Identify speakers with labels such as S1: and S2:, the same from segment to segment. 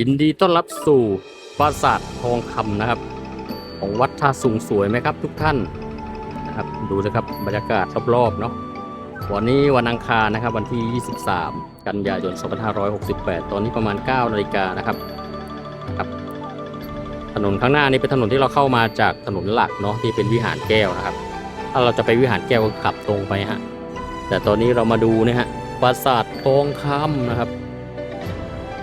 S1: ยินดีต้อนรับสู่ปราสาททองคำนะครับ ของวัดท่าสุงสวยไหมครับทุกท่านนะครับดูนะครับบรรยากาศรอบๆเนาะวันนี้วันอังคารนะครับวันที่ 23 กันยายน 2568 ตอนนี้ประมาณ9นาฬิกานะครับครับ ถนนข้างหน้านี้เป็นถนนที่เราเข้ามาจากถนนหลักเนาะที่เป็นวิหารแก้วนะครับ ถ้าเราจะไปวิหารแก้วก็ขับตรงไปฮะแต่ตอนนี้เรามาดูนะฮะปราสาททองคำนะครับ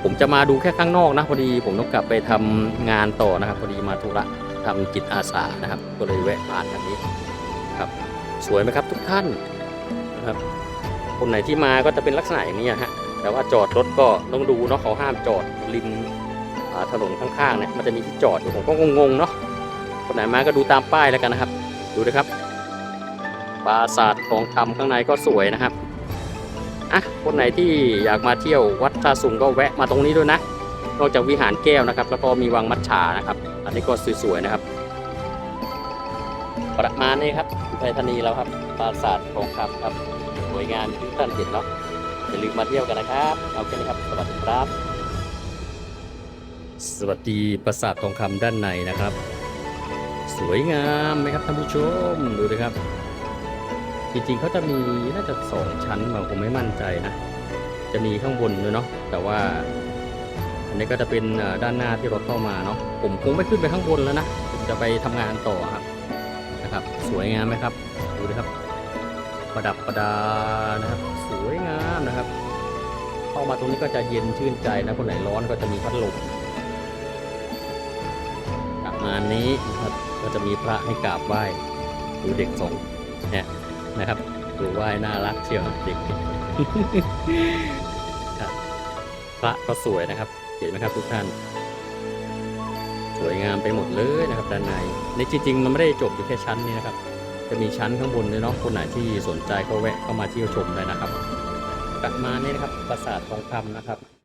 S1: ผมจะมาดูแค่ข้างนอกนะพอดี ผมต้องกลับไปทำงานต่อนะครับ พอดีมาธุระทำจิตอาสานะครับ ก็เลยแวะผ่านทางนี้ครับ สวยไหมครับทุกท่านนะครับ คนไหนที่มาก็จะเป็นลักษณะอย่างนี้ฮะแต่ว่าจอดรถก็ต้องดูเนาะเขาห้ามจอดริมถนนข้างๆเนี่ยมันจะมีที่จอดอยู่ผมก็งงๆเนาะคนไหนมาก็ดูตามป้ายแล้วกันนะครับ ดูนะครับปราสาททองคำข้างในก็สวยนะครับ อะคนไหนที่อยากมาเที่ยววัดท่าสุงก็แวะมาตรงนี้ด้วยนะนอกจากวิหารแก้วนะครับ แล้วก็มีวังมัดฉานะครับ อันนี้ก็สวยๆนะครับ ประมาณนี้ครับไทยธานีแล้วครับปราสาททองคำครับสวยงามที่ท่านเห็นเนาะอย่าลืมมาเที่ยวกันนะครับเอาแค่นี้ครับสวัสดีครับ สวัสดีปราสาททองคำด้านในนะครับ สวยงามไหมครับท่านผู้ชมดูเลยครับ จริงๆเขาจะมีน่าจะสองชั้นบางผมไม่มั่นใจนะ จะมีข้างบนด้วยเนาะแต่ว่า อันนี้ก็จะเป็นด้านหน้าที่รถเข้ามาเนาะผมคงไม่ขึ้นไปข้างบนแล้วนะผมจะไปทำงานต่อครับนะครับ สวยงามไหมครับดูดิครับ ประดับประดานะครับ สวยงามนะครับ เข้ามาตรงนี้ก็จะเย็นชื่นใจนะคนไหนร้อนก็จะมีพัดลมประมาณนี้นะครับก็จะมีพระให้กราบไหว้ดูเด็กสองเนี่ย นะครับดูว่ายน่ารักเชียวเด็กพระก็สวยนะครับ เห็นไหมครับทุกท่าน สวยงามไปหมดเลยนะครับด้านในในจริงๆ มันไม่ได้จบอยู่แค่ชั้นนี้นะครับ จะมีชั้นข้างบนด้วยเนาะคนไหนที่สนใจก็แวะเข้ามาเที่ยวชมได้นะครับกลับมานี่นะครับปราสาททองคำนะครับ